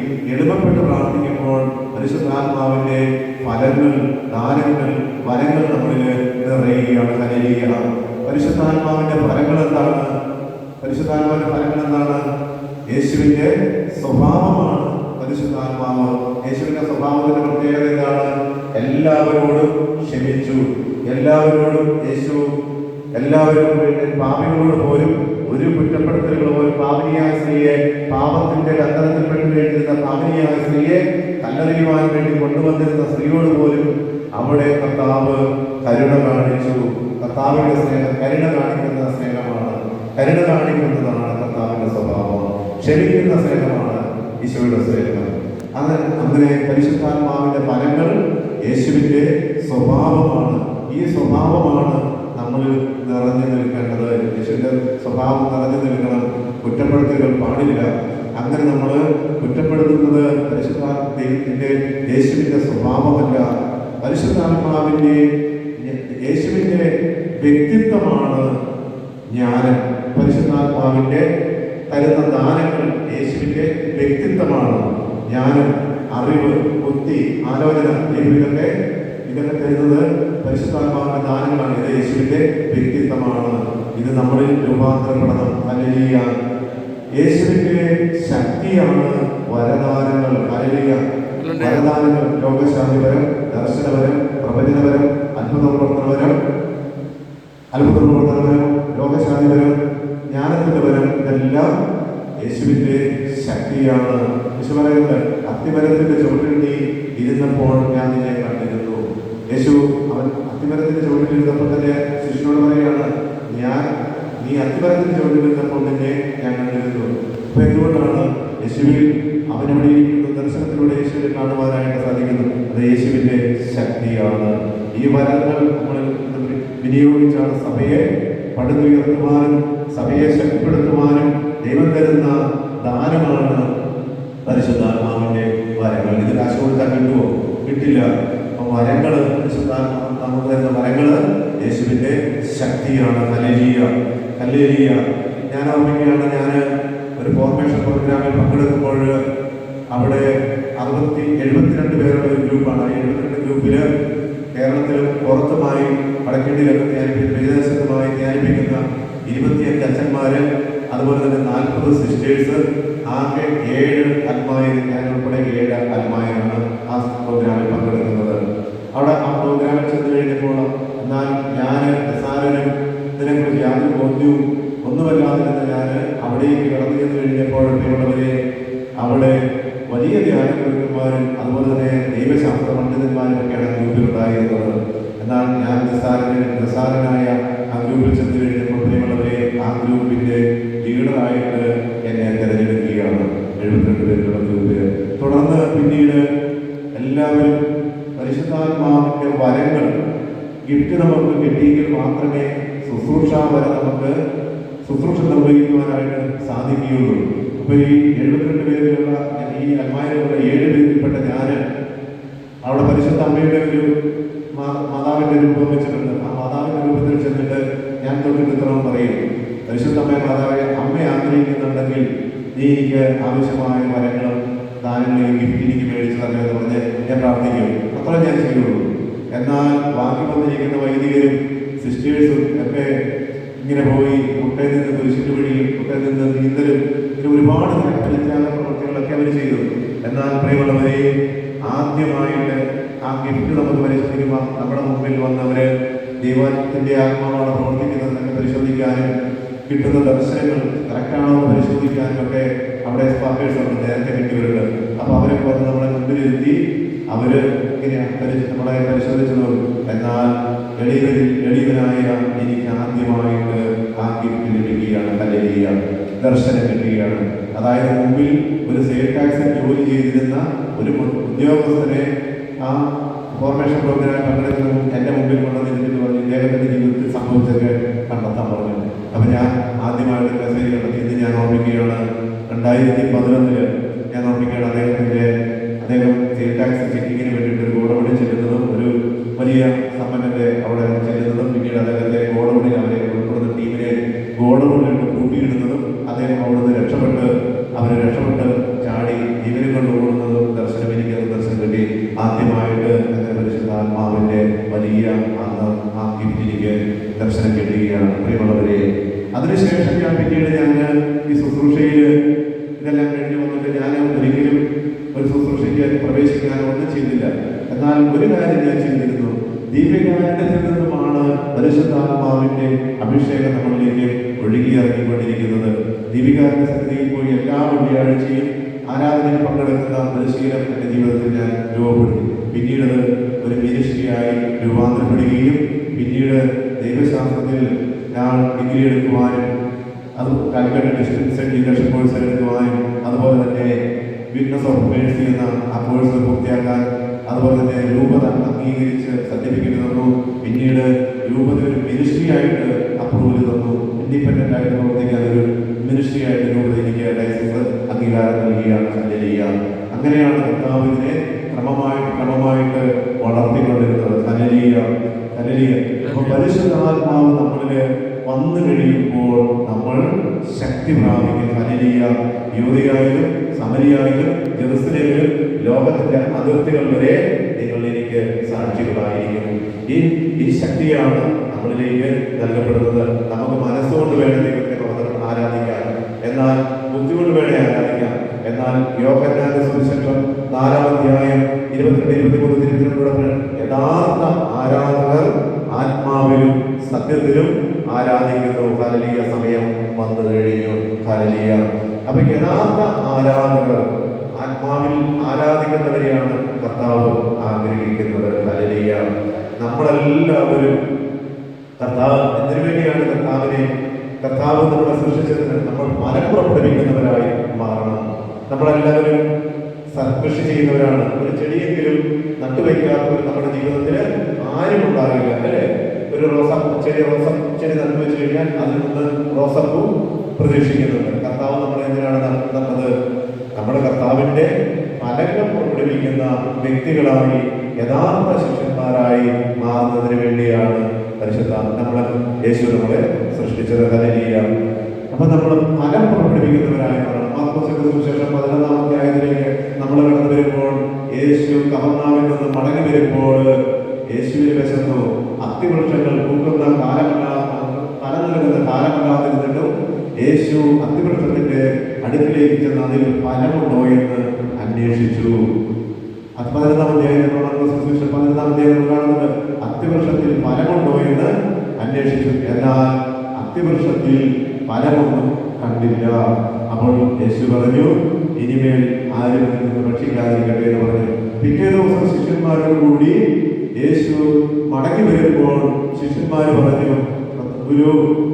എളിമപ്പെട്ട് പ്രാർത്ഥിക്കുമ്പോൾ പരിശുദ്ധാത്മാവിന്റെ ഫലങ്ങൾ ദാനങ്ങൾ ഫലങ്ങൾ നമ്മളിൽ നിറയുകയാണ് കലയുകയാണ് പരിശുദ്ധാത്മാവിന്റെ ഫലങ്ങൾ എന്താണ്? പരിശുദ്ധാത്മാവിന്റെ ഫലങ്ങൾ എന്താണ്? യേശുവിന്റെ സ്വഭാവമാണ് പരിശുദ്ധാത്മാവ്. യേശുവിന്റെ സ്വഭാവത്തിന്റെ പ്രത്യേകത എന്താണ്? എല്ലാവരോടും ക്ഷമിച്ചു. എല്ലാവരോടും യേശു എല്ലാവരും പാപികളോട് പോലും ഒരു കുറ്റപ്പെടുത്തലുകളോ ഒരു പാപിനിയായ സ്ത്രീയെ പാപത്തിന്റെ ബന്ധനത്തിൽപ്പെട്ട് വേണ്ടിയിരുന്ന പാപിനിയായ സ്ത്രീയെ കല്ലെറിയുവാൻ വേണ്ടി കൊണ്ടുവന്നിരുന്ന സ്ത്രീയോട് പോലും അവിടെ കർത്താവ് കരുണ കാണിച്ചു. കർത്താവിന്റെ സ്നേഹം കരുണ കാണിക്കുന്ന സ്നേഹമാണ്. കരുണ കാണിക്കുന്നതാണ് കർത്താവിന്റെ സ്വഭാവം. ക്ഷമിക്കുന്ന സ്നേഹമാണ് ഈശോയുടെ സ്നേഹം. അങ്ങനെ അങ്ങനെ പരിശുദ്ധാത്മാവിന്റെ ഫലങ്ങൾ യേശുവിന്റെ സ്വഭാവമാണ്. ഈ സ്വഭാവമാണ് നമ്മൾ നിറഞ്ഞു നിൽക്കേണ്ടത് യേശുവിന്റെ സ്വഭാവം നിറഞ്ഞു നിൽക്കണം. കുറ്റപ്പെടുത്തലുകൾ പാടില്ല. അങ്ങനെ നമ്മൾ കുറ്റപ്പെടുത്തുന്നത് പരിശുദ്ധാത്മാവിന്റെ യേശുവിന്റെ സ്വഭാവമല്ല. പരിശുദ്ധാത്മാവിന്റെ യേശുവിന്റെ വ്യക്തിത്വമാണ് ജ്ഞാനം. പരിശുദ്ധാത്മാവിന്റെ തരുന്ന ദാനങ്ങൾ യേശുവിന്റെ വ്യക്തിത്വമാണ്. ജ്ഞാനം അറിവ് ബുദ്ധി ആലോചന ഇതൊക്കെ ഇതൊക്കെ തരുന്നത് പരിശുദ്ധാത്മാവിന്റെ ദാനങ്ങളാണ്. ഇത് യേശുവിന്റെ വ്യക്തിത്വമാണ്. ഇത് നമ്മളിൽ രൂപാന്തരപ്പെടണം അലലിയ യേശുവിന്റെ ശക്തിയാണ് വരദാനങ്ങൾ. അലലിയ വരദാനങ്ങൾ. രോഗശാന്തിപരം ദർശനപരം പ്രപഞ്ചപരം അത്ഭുത പ്രവർത്തനപരം അത്ഭുത പ്രവർത്തനപരം രോഗശാന്തിപരം ജ്ഞാനത്തിന്റെ പരം ഇതെല്ലാം യേശുവിന്റെ ശക്തിയാണ്. യേശു പറയുന്നത് അത്തിമരത്തിന്റെ ചുവട്ടിൽ നീ ഇരുന്നപ്പോൾ ഞാൻ നിന്നെ യേശു അവൻ അത്തിമരത്തിന്റെ ചുവട്ടിൽ ഇരുന്നപ്പോൾ തന്നെ ശിഷ്യനോട് പറയുകയാണ് ഞാൻ നീ അത്തിമരത്തിന്റെ ചുവട്ടിൽ ഇരുന്നപ്പോൾ തന്നെ ഞാൻ കണ്ടിരുന്നു. അപ്പൊ എന്തുകൊണ്ടാണ് യേശുവിൽ അവനവിടെ ദർശനത്തിലൂടെ യേശുവിനെ കാണുവാനായിട്ട് സാധിക്കുന്നു. അത് യേശുവിന്റെ ശക്തിയാണ്. ഈ വരങ്ങൾ നമ്മൾ വിനിയോഗിച്ചാണ്. സഭയെ പടുത്തുയർത്തുവാനും സഭയെ ശക്തിപ്പെടുത്തുവാനും ദൈവം തരുന്ന ദാനമാണ് പരിശുദ്ധാത്മാവിന്റെ വരങ്ങൾ. കാശ് കൊടുത്താൽ കിട്ടുമോ കിട്ടില്ല. അപ്പൊ വരങ്ങൾ പരിശുദ്ധാത്മാവ് നമുക്ക് തരുന്ന വരങ്ങൾ യേശുവിന്റെ ശക്തിയാണ് കല്ലേലിയ കല്ലേലിയ. ഞാൻ ഓർമ്മിക്കുകയാണ് ഞാൻ ഒരു ഫോർമേഷൻ പ്രോഗ്രാമിൽ പങ്കെടുക്കുമ്പോൾ അവിടെ അറുപത്തി എഴുപത്തിരണ്ട് പേരുടെ ഒരു ഗ്രൂപ്പാണ്. ആ എഴുപത്തിരണ്ട് ഗ്രൂപ്പിൽ കേരളത്തിലും പുറത്തുമായി വടക്കേണ്ടിയിലൊക്കെ ധ്യാനിപ്പിക്കുന്ന വിദേശത്തുമായി ധ്യാനിപ്പിക്കുന്ന ഇരുപത്തിയഞ്ച് അച്ഛന്മാര് അതുപോലെ തന്നെ നാൽപ്പത് സിസ്റ്റേഴ്സ് ആകെ ഏഴ് അൽമായർ ഞാൻ ഉൾപ്പെടെ ഏഴ് അൽമായരാണ് ആ പ്രോഗ്രാമിൽ പങ്കെടുക്കുന്നത് അവിടെ ആ പ്രോഗ്രാമിൽ ചെന്ന് കഴിഞ്ഞപ്പോൾ എന്നാൽ ഞാൻ നിസാരനും ഇതിനെക്കുറിച്ച് യാതൊരു ബോധ്യവും ഒന്നുമല്ലാതിരുന്ന ഞാൻ അവിടേക്ക് കടന്നു ചെന്ന് കഴിഞ്ഞപ്പോൾ പ്രിയമുള്ളവരെ അവിടെ വലിയ ധ്യാനഗുരുക്കന്മാരും അതുപോലെ തന്നെ ദൈവശാസ്ത്ര പണ്ഡിതന്മാരും ഗ്രൂപ്പിൽ ഉണ്ടായിരുന്നത് എന്നാൽ ഞാൻ നിസാരനും നിസാരനായ ആ ഗ്രൂപ്പിൽ ചെന്ന് കഴിഞ്ഞപ്പോൾ പ്രിയമുള്ളവരെ ആ ഗ്രൂപ്പിന്റെ ലീഡറായിട്ട് എന്നെ തിരഞ്ഞെടുക്കുകയാണ്. എഴുപത്തിരണ്ട് പേരുള്ള ഗ്രൂപ്പിൽ തുടർന്ന് പിന്നീട് എല്ലാവരും പരിശുദ്ധാത്മാവിന്റെ വരങ്ങൾ ഗിഫ്റ്റ് നമുക്ക് കിട്ടിയെങ്കിൽ മാത്രമേ ശുശ്രൂഷ വരെ നമുക്ക് ശുശ്രൂഷ നിർവഹിക്കുവാനായിട്ട് സാധിക്കുകയുള്ളൂ. അപ്പൊ ഈ എഴുപത്തിരണ്ട് പേരിലുള്ള ഈ അമ്മായിലുള്ള ഏഴ് പേരിൽപ്പെട്ട ഞാൻ അവിടെ പരിശുദ്ധ അമ്മയുടെ ഒരു മാതാവിന്റെ രൂപം വെച്ചിട്ടുണ്ട്. ആ മാതാവിന്റെ രൂപത്തിൽ ചെന്നിട്ട് ഞാൻ തൊട്ടിട്ട് ഇത്രയും പറയും. പരിശുദ്ധ അമ്മ മാതാവെ അമ്മ ആഗ്രഹിക്കുന്നുണ്ടെങ്കിൽ നീ എനിക്ക് ആവശ്യമായ മരങ്ങളും ദാനങ്ങളെയും ഗിഫ്റ്റ് എനിക്ക് മേടിച്ചു തന്നെ എന്ന് പറഞ്ഞ് ഞാൻ പ്രാർത്ഥിക്കും. അത്ര ഞാൻ ചെയ്യുള്ളൂ. എന്നാൽ ബാക്കി വന്നിരിക്കുന്ന വൈദികരും സിസ്റ്റേഴ്സും ഒക്കെ ഇങ്ങനെ പോയി മുട്ടയിൽ നിന്ന് കുരിശിന്റെ വഴിയും മുട്ടയിൽ നിന്ന് നീന്തലും ഇങ്ങനെ ഒരുപാട് പരിത്യാഗ പ്രവർത്തികളൊക്കെ അവർ ചെയ്തു. എന്നാൽ പ്രിയമുള്ളവരെ ആദ്യമായിട്ട് ആ ഗിഫ്റ്റ് നമുക്ക് പരിശോധിക്കുമ്പോൾ നമ്മുടെ മുമ്പിൽ വന്നവര് ദൈവത്തിന്റെ ആത്മാവാണ് പ്രവർത്തിക്കുന്നത് എന്നൊക്കെ പരിശോധിക്കാനും കിട്ടുന്ന ദർശനങ്ങൾ കറക്റ്റാണോ എന്ന് പരിശോധിക്കാനും ഒക്കെ അവിടെ സ്പാക്കേഴ്സ് ഉണ്ട്. നേരത്തെ കിട്ടിയവരുണ്ട്. അപ്പൊ അവരൊക്കെ വന്ന് നമ്മളെ മുമ്പിലിരുത്തി അവർ ഇങ്ങനെ പരിശ- നമ്മളെ പരിശോധിച്ചു നോക്കും എന്നാൽ എളിയവരിൽ എളിയവനായ എനിക്ക് ആദ്യമായിട്ട് ആ ഗിഫ്റ്റ് ലഭിക്കുകയാണ് കല്ലിയ ദർശനം കിട്ടുകയാണ്. അതായത് മുമ്പിൽ ഒരു സെയിൽ ടാക്സിൽ ജോലി ചെയ്തിരുന്ന ഒരു ഉദ്യോഗസ്ഥനെ ആ ഫോർമേഷൻ പ്രോഗ്രാം പങ്കെടുക്കുന്ന എന്റെ മുമ്പിൽ കൊണ്ടുവന്നിട്ട് പറഞ്ഞു ഇദ്ദേഹത്തിന്റെ ജീവിതത്തിൽ സംഭവിച്ചൊക്കെ കണ്ടെത്താൻ പറഞ്ഞു അപ്പം ഞാൻ ആദ്യമായിട്ട് മെസ്സേജ് കണ്ടെത്തിയത് ഞാൻ ഓർമ്മിക്കുകയാണ് രണ്ടായിരത്തി പതിനൊന്നിൽ അവിടുന്ന് രക്ഷപ്പെട്ട് അവരെ രക്ഷപ്പെട്ട് ചാടി ജീവനെ കൊണ്ട് ഓടുന്നതും ദർശനം എനിക്ക് ദർശനം കിട്ടി. ആദ്യമായിട്ട് പരിശുദ്ധാത്മാവിന്റെ വലിയ അന്ന് ആ ദർശനം കിട്ടുകയാണ്. പ്രിയമുള്ളവരെ അതിനുശേഷം ഞാൻ പിന്നീട് ഞാൻ ഈ ശുശ്രൂഷയിൽ ഇതെല്ലാം കഴിഞ്ഞ് വന്നിട്ട് ഞാൻ ഒരിക്കലും ഒരു ശുശ്രൂഷയ്ക്ക് പ്രവേശിക്കാൻ ഒന്നും ചെയ്തില്ല എന്നാൽ ഒരു കാര്യം ഞാൻ ചെയ്തിരുന്നു. ദീപകാരണത്തിൽ നിന്നുമാണ് പരിശുദ്ധാത്മാവിന്റെ അഭിഷേകം നമ്മളിലേക്ക് ഒഴുകിയിറങ്ങിക്കൊണ്ടിരിക്കുന്നത്. ദീപികാനന്ദ സന്നിധിയിൽ പോയി എല്ലാ വെള്ളിയാഴ്ചയും ആരാധനയിൽ പങ്കെടുക്കുന്ന ഒരു ശീലം എന്റെ ജീവിതത്തിൽ ഞാൻ രൂപപ്പെടുത്തി. പിന്നീട് ഒരു മിനിസ്ട്രിയായി രൂപാന്തരപ്പെടുകയും പിന്നീട് ദൈവശാസ്ത്രത്തിൽ ഞാൻ ഡിഗ്രി എടുക്കുവാനും അത് കാലിക്കറ്റ് ഡിസ്റ്റൻസ് എഡ്യൂക്കേഷൻ കോഴ്സ് എടുക്കുവാനും അതുപോലെ തന്നെ വിക്നസ് ഓഫ് മേഴ്സി എന്ന ആ കോഴ്സ് പൂർത്തിയാക്കാൻ അതുപോലെ തന്നെ രൂപത അംഗീകരിച്ച് സർട്ടിഫിക്കറ്റ് തന്നു. പിന്നീട് രൂപത ഒരു മിനിസ്ട്രി ആയിട്ട് അപ്രൂവൽ തന്നു. ഇൻഡിപെൻഡന്റ് ആയിട്ട് പ്രവർത്തിക്കാൻ ഒരു മിനിസ്ട്രി ആയിട്ട് രൂപത എനിക്ക് ലൈസൻസ് അംഗീകാരം നൽകുകയാണ് ഹല്ലേലൂയ അങ്ങനെയാണ് കർത്താവിനെ ക്രമമായിട്ട് ക്രമമായിട്ട് വളർത്തിക്കൊണ്ടിരുന്നത്. ഹല്ലേലൂയ ഹല്ലേലൂയ അപ്പോൾ പരിശുദ്ധാത്മാവ് നമ്മളിൽ വന്നു കഴിയുമ്പോൾ നമ്മൾ ശക്തി പ്രാപിക്കും. ഹല്ലേലൂയ യുവതിയായാലും സമരിയായാലും ജെറുസലേമിലും ലോകത്തിന്റെ അതിർത്തികൾ വരെ നിങ്ങൾ എനിക്ക് സാക്ഷികളായിരിക്കും. ഈ ഈ ശക്തിയാണ് നമ്മളിലേക്ക് നൽകപ്പെടുന്നത്. നമുക്ക് മനസ്സുകൊണ്ട് വേണം ദൈവത്തെ ആരാധിക്കാം എന്നാൽ ബുദ്ധിമുട്ട് വേണേ ആരാധിക്കാം എന്നാൽ യോഗജ്ഞാന സുവിശേഷം നാലാം അധ്യായം ഇരുപത്തിരണ്ട് ഇരുപത്തിമൂന്ന് തിരുവനന്തപുരത്ത് യഥാർത്ഥ ആരാധകർ ആത്മാവിലും സത്യത്തിലും ആരാധിക്കുന്നു. ഹരലീയ സമയം വന്നു കഴിഞ്ഞു. ഹരലീയ അപ്പൊ യഥാർത്ഥ ആരാധകർ ആത്മാവിൽ ആരാധിക്കുന്നവരെയാണ് കർത്താവ്. ആഗ്രഹിക്കുന്നത്. ഹരലീയ നമ്മളെല്ലാവരും കർത്താവ് എന്തിനു വേണ്ടിയാണ് കർത്താവിനെ കർത്താവ് നമ്മളെ സൃഷ്ടിച്ചതിന് നമ്മൾ ഫലം പുറപ്പെടുവിക്കുന്നവരായി മാറണം. നമ്മളെല്ലാവരും സത്കൃഷി ചെയ്യുന്നവരാണ്. ഒരു ചെടിയെങ്കിലും നട്ടുവയ്ക്കാത്തവർ നമ്മുടെ ജീവിതത്തിൽ ആരും ഉണ്ടാകില്ല അല്ലേ? ഒരു റോസ ചെറിയ റോസ ചെടി നട്ടു വെച്ച് കഴിഞ്ഞാൽ അതിൽ നിന്ന് റോസപ്പൂ പ്രതീക്ഷിക്കുന്നുണ്ട്. കർത്താവ് നമ്മളെ എന്തിനാണ് നടത്തുന്നത് നമ്മുടെ കർത്താവിന്റെ ഫലങ്ങൾ പുറപ്പെടുവിക്കുന്ന വ്യക്തികളായി യഥാർത്ഥ ശിഷ്യന്മാരായി മാറുന്നതിന് വേണ്ടിയാണ് പരിശുദ്ധ നമ്മളെ യേശു നമ്മളെ സൃഷ്ടിച്ചത്. ഹലനീയ അപ്പൊ നമ്മൾ ഫലം പുറപ്പെടുവിക്കുന്നവരായ മാറണം മാർക്കോസിന്റെ സുവിശേഷം പതിനൊന്നാം അധ്യായത്തിലേക്ക് നമ്മൾ കടന്നു വരുമ്പോൾ യേശു കമർനാവിൽ നിന്ന് മടങ്ങി വരുമ്പോൾ യേശുവിന് വിശന്നു. അത്തിവൃക്ഷങ്ങൾ പൂക്കുന്ന കാലമല്ല ഫലം നൽകുന്ന കാലമല്ലാതിരുന്നിട്ടും യേശു അത്തിവൃക്ഷത്തിന്റെ അടുക്കിലേക്ക് ചെന്ന് അതിൽ ഫലമുണ്ടോ എന്ന് അന്വേഷിച്ചു. അത് പതിനൊന്നാം അധ്യായത്തിലുള്ള സുവിശേഷം പതിനൊന്നാം ഫലമുണ്ടോ എന്ന് അന്വേഷിച്ചു. എന്നാൽ അത്തിവൃക്ഷത്തിൽ ഫലമൊന്നും കണ്ടില്ല. അപ്പോൾ യേശു പറഞ്ഞു ഇനിമേൽ ആരും നിന്ന് ഭക്ഷിക്കാതിരിക്കട്ടെ എന്ന് പറഞ്ഞു. പിറ്റേ ദിവസം ശിഷ്യന്മാരോട് കൂടി യേശു മടങ്ങി വരുമ്പോൾ ശിഷ്യന്മാർ പറഞ്ഞു ഗുരു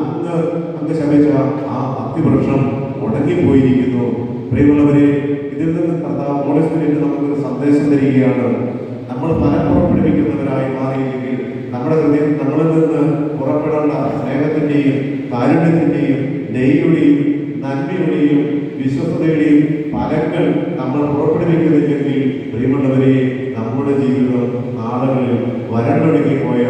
അങ്ങ് അങ്ങ് ശമിച്ച ആ അത്തിവൃക്ഷം ഉണങ്ങിപ്പോയിരിക്കുന്നു പ്രിയമുള്ളവരെ ഇതിൽ നിന്ന് കർത്താവ് മോളിസ്പിരിറ്റ് നമുക്കൊരു സന്ദേശം തരികയാണ്. നമ്മൾ ഫലം പിടിപ്പിക്കുന്നവരായി മാറിയില്ലെങ്കിൽ നമ്മുടെ ഹൃദയം നമ്മളിൽ നിന്ന് പുറപ്പെടേണ്ട സ്നേഹത്തിന്റെയും കാരുണ്യത്തിന്റെയും ദയയുടെയും നന്മയുടെയും വിശ്വസതയുടെയും ഫലങ്ങൾ നമ്മൾ പുറപ്പെടുവിക്കുന്നില്ലെങ്കിൽ പ്രിയമുള്ളവരെ നമ്മുടെ ജീവിതം നാളുകളിൽ വരണ്ടൊടുങ്ങി പോയ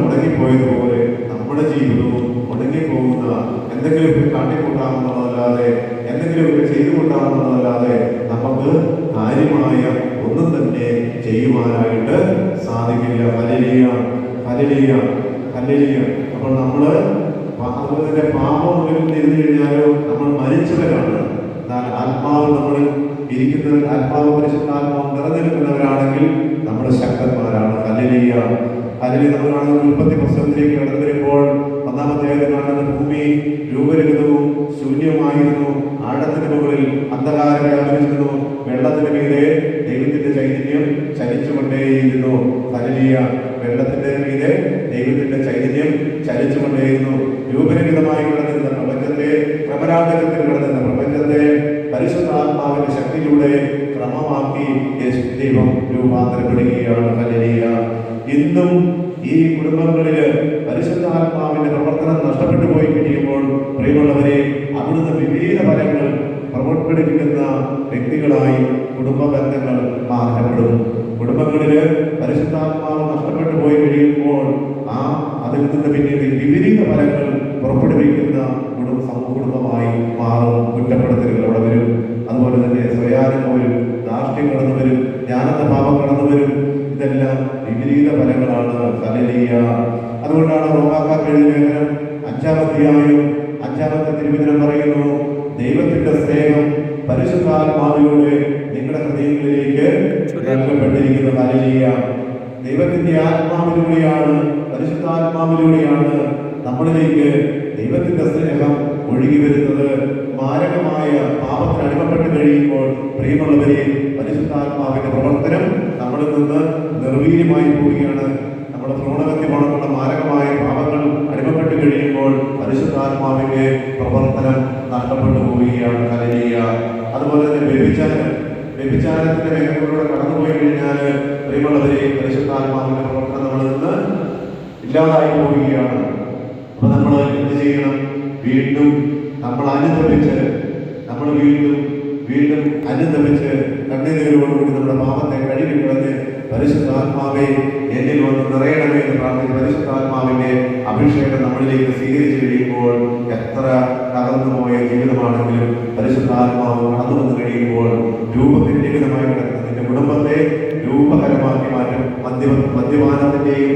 മുടങ്ങിപ്പോയതുപോലെ നമ്മുടെ ജീവിതവും മുടങ്ങിപ്പോകുന്ന എന്തെങ്കിലുമൊക്കെ കാട്ടിക്കൂട്ടാമെന്നുള്ളതല്ലാതെ എന്തെങ്കിലുമൊക്കെ ചെയ്തു നമുക്ക് കാര്യമായ ചെയ്യുവാനായിട്ട് സാധിക്കില്ല. Hallelujah hallelujah hallelujah. അപ്പോൾ നമ്മൾ അതുപോലെ പാപം ഇരുന്ന് കഴിഞ്ഞാലോ നമ്മൾ മരിച്ചവരാണ്. എന്നാൽ ആത്മാവ് നമ്മൾ ഇരിക്കുന്ന ആത്മാവ് പരിശുദ്ധാത്മാവ് നിറഞ്ഞിരിക്കുന്നവരാണെങ്കിൽ നമ്മൾ ശക്തന്മാരാണ്. ഹല്ലേലൂയ. നമ്മൾ കാണുന്ന ഉൽപ്പത്തി പുസ്തകത്തിലേക്ക് കടന്നു വരുമ്പോൾ യേശു ദൈവം രൂപാന്തരപ്പെടുകയാണ് ഹല്ലേലൂയ. ഇന്നും ഈ കുടുംബങ്ങളിൽ പരിശുദ്ധാത്മാവിന്റെ പ്രവർത്തനം നഷ്ടപ്പെട്ടു പോയി കഴിയുമ്പോൾ പ്രിയമുള്ളവരെ അവിടുന്ന് വിവിധ ഫലങ്ങൾ പുറപ്പെടുവിക്കുന്ന വ്യക്തികളായി കുടുംബ ബന്ധങ്ങൾ മാറ്റപ്പെടും. കുടുംബങ്ങളിൽ പരിശുദ്ധാത്മാവ് നഷ്ടപ്പെട്ടു പോയി കഴിയുമ്പോൾ ആ അതിൽ നിന്ന് പിന്നീട് വിപരീത ഫലങ്ങൾ പുറപ്പെടുവിക്കുന്ന കുടുംബ സമൂഹമായി മാറും. കുറ്റപ്പെടുത്തലുകൾ അവിടെ വരും. അതുപോലെ തന്നെ സ്വയാനുഭവം ധാർഷ്ട്യം കടന്നു വരും ജ്ഞാനത്തെ ഭാവം കടന്നു വരും. ഇതെല്ലാം വിപരീത ഫലങ്ങളാണ് ഹല്ലേലൂയ. അതുകൊണ്ടാണ് റോമാക്കാർക്ക് എഴുതിയ ലേഖനം അഞ്ചാമത്തെ തിരുവചനം പറയുന്നു ദൈവത്തിന്റെ സ്നേഹം പരിശുദ്ധാത്മാവിലൂടെ നിങ്ങളുടെ ഹൃദയങ്ങളിലേക്ക് നൽകപ്പെട്ടിരിക്കുന്ന. ഹല്ലേലൂയ. ദൈവത്തിന്റെ ആത്മാവിലൂടെയാണ് പരിശുദ്ധാത്മാവിലൂടെയാണ് നമ്മളിലേക്ക് ദൈവത്തിന്റെ സ്നേഹം ഒഴുകി വരുന്നത് മാരകമായ പാപത്തിന് അടിമപ്പെട്ട് കഴിയുമ്പോൾ പ്രിയമുള്ളവരെ പരിശുദ്ധാത്മാവിന്റെ പ്രവർത്തനം നമ്മളിൽ നിന്ന് നിർവീര്യമായി പോവുകയാണ്. നമ്മുടെ ഭ്രൂണഗത്യമാണെന്നുള്ള മാരകമായ പാപങ്ങൾ അടിമപ്പെട്ട് കഴിയുമ്പോൾ പരിശുദ്ധാത്മാവിന്റെ പ്രവർത്തനം നഷ്ടപ്പെട്ടു പോവുകയാണ്. കലരിയ അതുപോലെ തന്നെ വ്യഭിചാരം. വ്യഭിചാരത്തിന്റെ മേഖലകളിലൂടെ കടന്നുപോയി കഴിഞ്ഞാൽ പ്രിയമുള്ളവരെ പരിശുദ്ധാത്മാവിന്റെ പ്രവർത്തനം നമ്മളിൽ നിന്ന് ഇല്ലാതായി പോവുകയാണ്. അപ്പൊ നമ്മൾ എന്ത് ചെയ്യണം? വീണ്ടും നമ്മൾ അനുഭവിച്ച് നമ്മൾ വീണ്ടും വീണ്ടും അനുഭവിച്ച് കണ്ണീരോടുകൂടി നമ്മുടെ പാപത്തെ കഴുകി കളഞ്ഞ് പരിശുദ്ധാത്മാവെ എന്നിൽ വന്ന് നിറയണമേ എന്ന് പ്രാർത്ഥിച്ച് പരിശുദ്ധാത്മാവിന്റെ അഭിഷേകം നമ്മളിലേക്ക് സ്വീകരിച്ചു കഴിയുമ്പോൾ എത്ര തകർന്നുപോയ ജീവിതമാണെങ്കിലും പരിശുദ്ധാത്മാവ് കടന്നു വന്നു കഴിയുമ്പോൾ രൂപത്തിരഹിതമായി കിടക്കുന്ന നിന്റെ കുടുംബത്തെ രൂപകരമാക്കി മാറ്റും. മദ്യ മദ്യപാനത്തിന്റെയും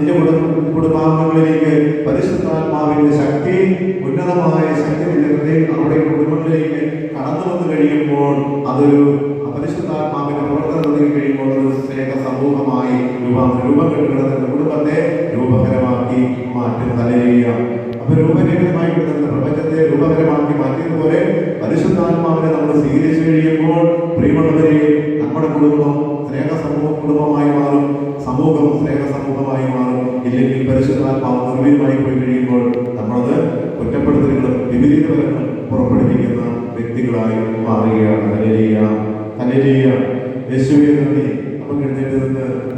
നിന്റെ കുടുംബ കുടുംബാംഗങ്ങളിലേക്ക് പരിശുദ്ധാത്മാവിന്റെ ശക്തി ഉന്നതമായ ശക്തി നിന്റെ നമ്മുടെ കുടുംബങ്ങളിലേക്ക് കടന്നു വന്നു കഴിയുമ്പോൾ അതൊരു പരിശുദ്ധാത്മാവിന്റെ പ്രവർത്തനം തുടങ്ങി കഴിയുമ്പോൾ ഒരു സ്നേഹ സമൂഹമായി രൂപം രൂപം കെട്ടുകിടന്ന കുടുംബത്തെ രൂപകരമാക്കി മാറ്റും. തലയുക അപ്പൊ രൂപരഹിതമായി കിട്ടുന്ന പ്രപഞ്ചത്തെ രൂപകരമാക്കി മാറ്റിയതുപോലെ പരിശുദ്ധാത്മാവിനെ നമ്മൾ സ്വീകരിച്ചു കഴിയുമ്പോൾ പ്രിയമുള്ളവരെ നമ്മുടെ കുടുംബം സ്നേഹ സമൂഹ കുടുംബമായി മാറും. സമൂഹം സ്നേഹ സമൂഹമായി മാറും. ഇല്ലെങ്കിൽ പരിശുദ്ധാത്മാവ് നിർവീര്യമായി പോയി കഴിയുമ്പോൾ നമ്മളത് കുറ്റപ്പെടുത്തലുകളും വിപരീത ഫലങ്ങൾ പുറപ്പെടുവിക്കുന്ന വ്യക്തികളായി മാറുകയാണ്. ഹലേലിയ ഹലേലിയ യേശുവേ നന്ദി.